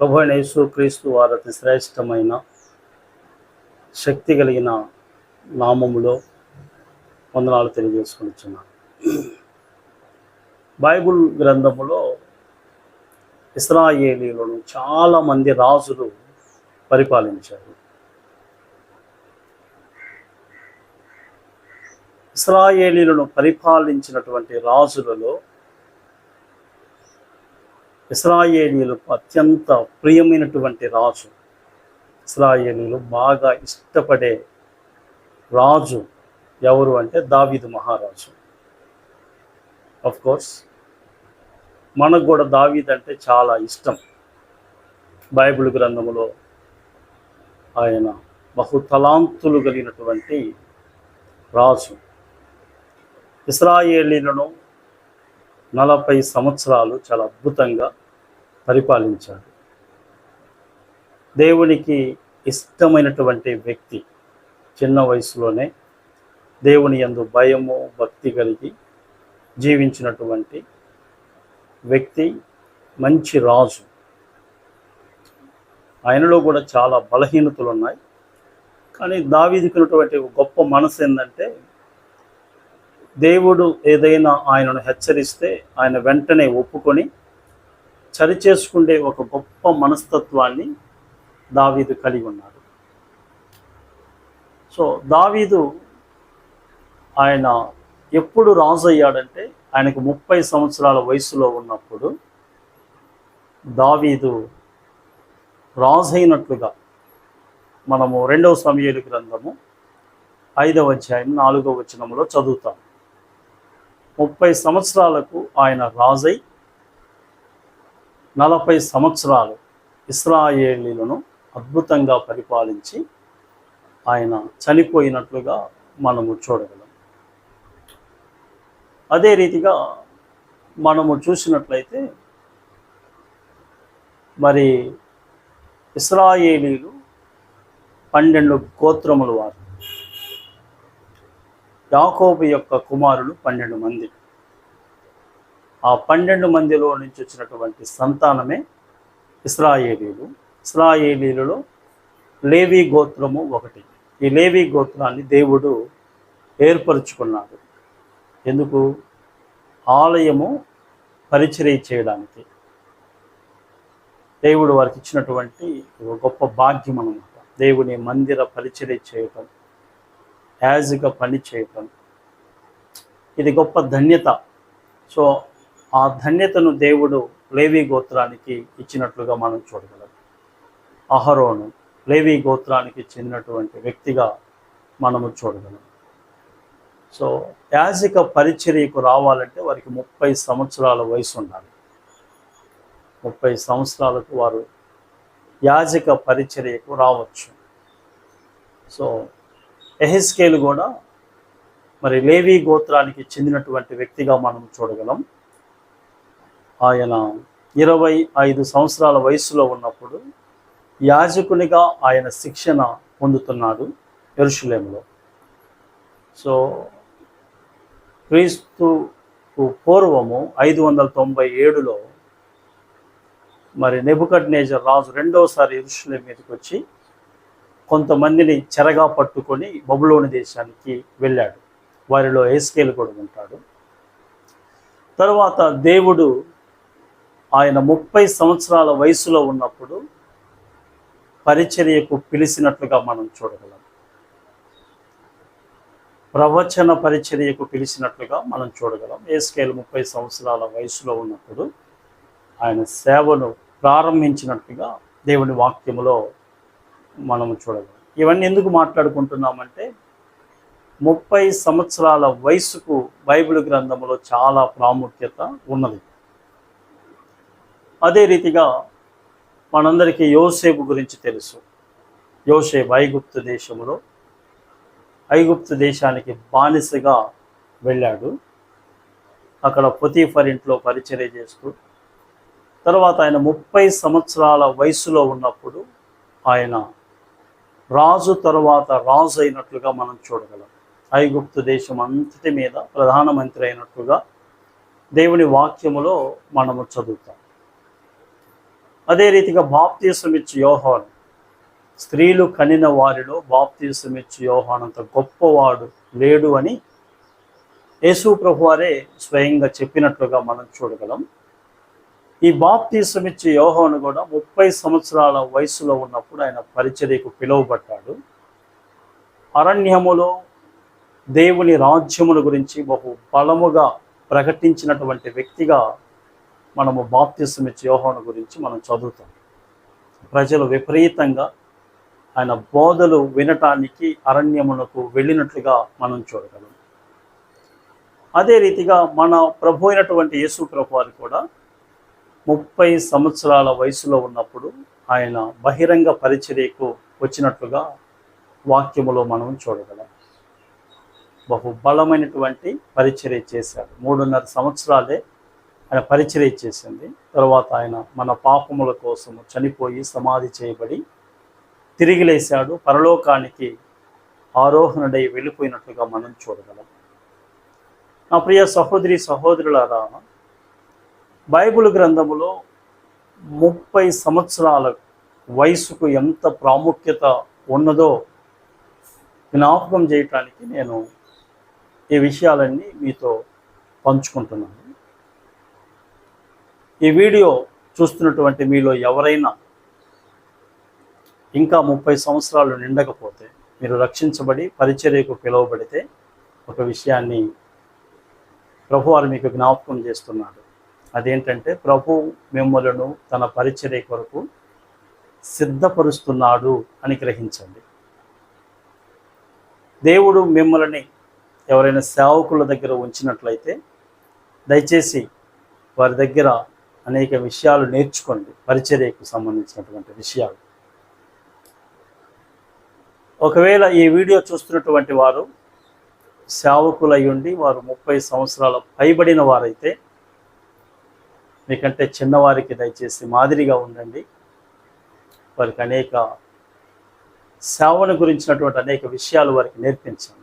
ప్రభు అయిన యేసు క్రీస్తు వారి అతి శ్రేష్టమైన శక్తి కలిగిన నామములో వందనాలు తెలియజేసుకుంటున్నాను బైబుల్ గ్రంథములో ఇస్రాయేలీలను చాలామంది రాజులు పరిపాలించారు. ఇస్రాయేలీలను పరిపాలించినటువంటి రాజులలో ఇస్రాయేలీలకు అత్యంత ప్రియమైనటువంటి రాజు. ఇస్రాయేలీలు బాగా ఇష్టపడే రాజు ఎవరు అంటే దావీదు మహారాజు. ఆఫ్ కోర్స్ మనకు కూడా దావీద్ అంటే చాలా ఇష్టం. బైబిల్ గ్రంథంలో ఆయన బహుతలాంతులు కలిగినటువంటి రాజు. ఇస్రాయేలీలను నలభై సంవత్సరాలు చాలా అద్భుతంగా పరిపాలించాడు. దేవునికి ఇష్టమైనటువంటి వ్యక్తి చిన్న వయసులోనే దేవుని యందు భయము భక్తి కలిగి జీవించినటువంటి వ్యక్తి మంచి రాజు. ఆయనలో కూడా చాలా బలహీనతలు ఉన్నాయి కానీ దావీదికి ఉన్నటువంటి గొప్ప మనసు ఏంటంటే దేవుడు ఏదైనా ఆయనను హెచ్చరిస్తే ఆయన వెంటనే ఒప్పుకొని సరిచేసుకుండే ఒక గొప్ప మనస్తత్వాన్ని దావీదు కలిగి ఉన్నాడు. సో దావీదు ఆయన ఎప్పుడు రాజు అయ్యాడంటే ఆయనకు ముప్పై సంవత్సరాల వయసులో ఉన్నప్పుడు దావీదు రాజు అయినట్లుగా మనము రెండవ సమయలు గ్రంథము ఐదవ అధ్యాయం నాలుగవ వచనంలో చదువుతాం. ముప్పై సంవత్సరాలకు ఆయన రాజై నలభై సంవత్సరాలు ఇస్రాయేలీలను అద్భుతంగా పరిపాలించి ఆయన చనిపోయినట్లుగా మనము చూడగలం. అదే రీతిగా మనము చూసినట్లయితే మరి ఇస్రాయేలీలు పన్నెండు గోత్రములు వారు. యాకోబు యొక్క కుమారులు పన్నెండు మంది. ఆ పన్నెండు మందిలో నుంచి వచ్చినటువంటి సంతానమే ఇస్రాయేలీలు. ఇస్రాయేలీలలో లేవి గోత్రము ఒకటి. ఈ లేవి గోత్రాన్ని దేవుడు ఏర్పరుచుకున్నాడు. ఎందుకు? ఆలయము పరిచర్య చేయడానికి. దేవుడు వారికి ఇచ్చినటువంటి ఒక గొప్ప భాగ్యం అనమాట దేవుని మందిర పరిచర్య చేయటం యాజ్గా పని చేయటం. ఇది గొప్ప ధన్యత. సో ఆ ధన్యతను దేవుడు లేవి గోత్రానికి ఇచ్చినట్లుగా మనం చూడగలం. అహరోను లేవి గోత్రానికి చెందినటువంటి వ్యక్తిగా మనము చూడగలం. సో యాజిక పరిచర్యకు రావాలంటే వారికి ముప్పై సంవత్సరాల వయసు ఉండాలి. ముప్పై సంవత్సరాలకు వారు యాజక పరిచర్యకు రావచ్చు. సో ఎహెస్కేలు కూడా మరి లేవి గోత్రానికి చెందినటువంటి వ్యక్తిగా మనం చూడగలం. ఆయన ఇరవై ఐదు సంవత్సరాల వయసులో ఉన్నప్పుడు యాజకునిగా ఆయన శిక్షణ పొందుతున్నాడు ఎరుషులేములో. సో క్రీస్తు పూర్వము ఐదు వందల తొంభై ఏడులో మరి నెబుకట్ నేజర్ రాజు రెండవసారి ఎరుషులేం మీదకి వచ్చి కొంతమందిని చెరగా పట్టుకొని బబులోని దేశానికి వెళ్ళాడు. వారిలో ఏస్కేలు కూడా ఉంటాడు. తర్వాత దేవుడు ఆయన ముప్పై సంవత్సరాల వయసులో ఉన్నప్పుడు పరిచర్యకు పిలిచినట్లుగా మనం చూడగలం. ప్రవచన పరిచర్యకు పిలిచినట్లుగా మనం చూడగలం. ఏస్కేల్ ముప్పై సంవత్సరాల వయసులో ఉన్నప్పుడు ఆయన సేవను ప్రారంభించినట్లుగా దేవుని వాక్యములో మనము చూడగలం. ఇవన్నీ ఎందుకు మాట్లాడుకుంటున్నామంటే ముప్పై సంవత్సరాల వయసుకు బైబిల్ గ్రంథంలో చాలా ప్రాముఖ్యత ఉన్నది. అదే రీతిగా మనందరికీ యోసేపు గురించి తెలుసు. యోసేపు ఐగుప్తు దేశంలో ఐగుప్తు దేశానికి బానిసగా వెళ్ళాడు. అక్కడ పొతీఫర్ ఇంట్లో పరిచర్య చేస్తూ తర్వాత ఆయన ముప్పై సంవత్సరాల వయసులో ఉన్నప్పుడు ఆయన రాజు తరువాత రాజు అయినట్లుగా మనం చూడగలం. ఐగుప్తు దేశం అంతటి మీద ప్రధానమంత్రి అయినట్లుగా దేవుని వాక్యములో మనము చదువుతాం. అదే రీతిగా బాప్తీసం యోహాన్. స్త్రీలు కనిన వారిలో బాప్తీసం ఇచ్చి అంత గొప్పవాడు లేడు అని యేసు ప్రభు వారే స్వయంగా చెప్పినట్లుగా మనం చూడగలం. ఈ బాప్తీసం ఇచ్చి యోహాను కూడా ముప్పై సంవత్సరాల వయసులో ఉన్నప్పుడు ఆయన పరిచర్యకు పిలువబడ్డాడు. అరణ్యములో దేవుని రాజ్యముల గురించి బహు బలముగా ప్రకటించినటువంటి వ్యక్తిగా మనము బాప్తిసం ఇచ్చే యోహాను గురించి మనం చదువుతాం. ప్రజలు విపరీతంగా ఆయన బోధలు వినటానికి అరణ్యమునకు వెళ్ళినట్లుగా మనం చూడగలం. అదే రీతిగా మన ప్రభు అయినటువంటి యేసు ప్రభు వారు కూడా ముప్పై సంవత్సరాల వయసులో ఉన్నప్పుడు ఆయన బహిరంగ పరిచర్యకు వచ్చినట్లుగా వాక్యములో మనం చూడగలం. బహు బలమైనటువంటి పరిచర్య చేశాడు. మూడున్నర సంవత్సరాలే ఆయన పరిచయం చేసింది. తర్వాత ఆయన మన పాపముల కోసం చనిపోయి సమాధి చేయబడి తిరిగి లేశాడు. పరలోకానికి ఆరోహణుడై వెళ్ళిపోయినట్లుగా మనం చూడగలం. నా ప్రియ సహోదరి సహోదరులారా బైబిల్ గ్రంథములో ముప్పై సంవత్సరాల వయసుకు ఎంత ప్రాముఖ్యత ఉన్నదో జ్ఞాపకం చేయటానికి నేను ఈ విషయాలన్నీ మీతో పంచుకుంటున్నాను. ఈ వీడియో చూస్తున్నటువంటి మీలో ఎవరైనా ఇంకా ముప్పై సంవత్సరాలు నిండకపోతే మీరు రక్షించబడి పరిచర్యకు పిలువబడితే ఒక విషయాన్ని ప్రభువారు మీకు జ్ఞాపకం చేస్తున్నాడు అదేంటంటే ప్రభు మిమ్మలను తన పరిచర్య కొరకు సిద్ధపరుస్తున్నాడు అని గ్రహించండి. దేవుడు మిమ్మల్ని ఎవరైనా సేవకుల దగ్గర ఉంచినట్లయితే దయచేసి వారి దగ్గర అనేక విషయాలు నేర్చుకోండి. పరిచర్యకు సంబంధించినటువంటి విషయాలు. ఒకవేళ ఈ వీడియో చూస్తున్నటువంటి వారు సేవకులై ఉండి వారు ముప్పై సంవత్సరాల పైబడిన వారైతే మీకంటే చిన్నవారికి దయచేసి మాదిరిగా ఉండండి. వారికి అనేక సేవను గురించినటువంటి అనేక విషయాలు వారికి నేర్పించండి.